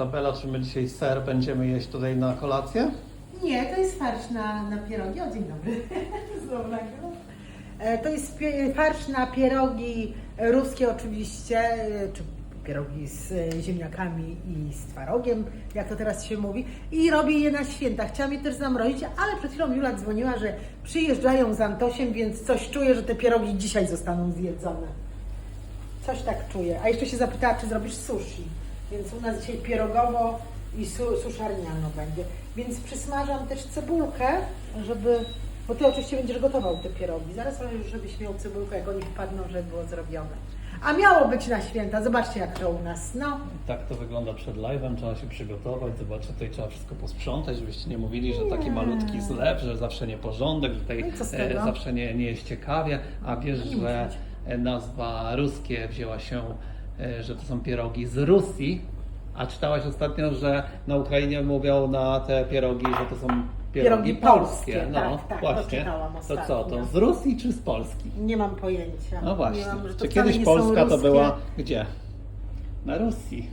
Izabela, czy my dzisiaj ser będziemy jeść tutaj na kolację? Nie, to jest farsz na, na pierogi. O, dzień dobry. Znowu. E, To jest farsz na pierogi ruskie oczywiście, e, czy pierogi z e, ziemniakami i z twarogiem, jak to teraz się mówi. I robię je na święta. Chciałam je też zamrozić, ale przed chwilą Jula dzwoniła, że przyjeżdżają z Antosiem, więc coś czuję, że te pierogi dzisiaj zostaną zjedzone. Coś tak czuję. A jeszcze się zapytała, czy zrobisz sushi. Więc u nas dzisiaj pierogowo i su suszarniano będzie. Więc przysmażam też cebulkę, żeby... Bo ty oczywiście będziesz gotował te pierogi. Zaraz ale już żebyś miał cebulkę, jak oni wpadną, że było zrobione. A miało być na święta. Zobaczcie, jak to u nas. No, Tak to wygląda przed live'em, trzeba się przygotować, zobaczcie, tutaj trzeba wszystko posprzątać, żebyście nie mówili, że taki Nie. malutki zlew, że zawsze nieporządek, że tutaj No i co z e, tego? zawsze nie, nie jest ciekawie, a wiesz, Nie że musi e, nazwa ruskie wzięła się, że to są pierogi z Rusji, a czytałaś ostatnio, że na Ukrainie mówią na te pierogi, że to są pierogi, Pierogi polskie, polskie. No tak, tak, właśnie. to To co, to z Rusji czy z Polski? nie mam pojęcia. No właśnie. Nie mam, Czy kiedyś Polska to była gdzie? Na Rosji.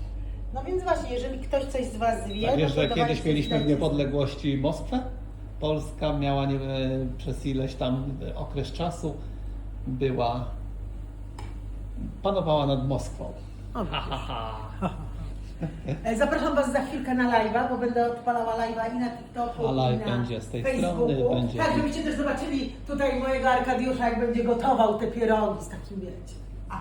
No więc właśnie, jeżeli ktoś coś z Was wie, A wiesz, no to że kiedyś mieliśmy w niepodległości Moskwę? Polska miała nie, przez ileś tam okres czasu była panowała nad Moskwą. E, Zapraszam Was za chwilkę na live'a, bo będę odpalała live'a i na TikToku, A live i na będzie z tej Facebooku. strony, będzie- Tak, żebyście też zobaczyli tutaj mojego Arkadiusza, jak będzie gotował te pierogi z takim, wiecie. A,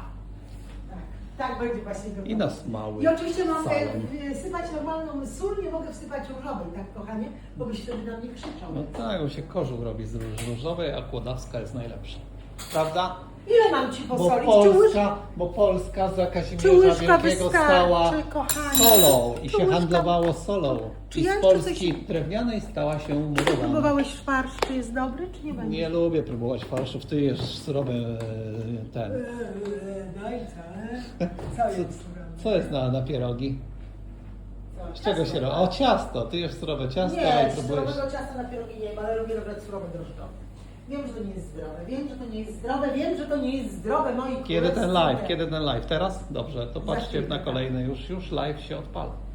tak, tak będzie właśnie gotował. I na smały. I oczywiście mam e, salon. sypać normalną sól, nie mogę wsypać różowej, tak kochanie, bo byś wtedy na mnie krzyczał. No tak, bo się kożuch robi z róż- różowej, a kłodawska jest najlepsza. Prawda? Ile mam Ci Bo posolić? Czy łyż- Polska, bo Polska za Czy Kazimierza łyżka Wielkiego wystarczy, stała kochanie? solą i Czy się łyżka- handlowało solą. Czy I ja z jeszcze Polski drewnianej stała się murowana. Próbowałeś farsz, czy jest dobry, czy nie będzie? Nie lubię próbować farszów, ty jesz surowy e, ten. No i co? Co jest? Co jest na, na pierogi? Z czego się robi? O ciasto, ty jesz surowe ciasto, Nie, ale próbujesz. surowego ciasta na pierogi nie mam, ale lubię robić surowe drożdżowe. Wiem, że to nie jest zdrowe, wiem, że to nie jest zdrowe, wiem, że to nie jest zdrowe, moi Kiedy ten live? Kiedy ten live? Teraz? Dobrze, to patrzcie na tak. kolejny, już, już live się odpala.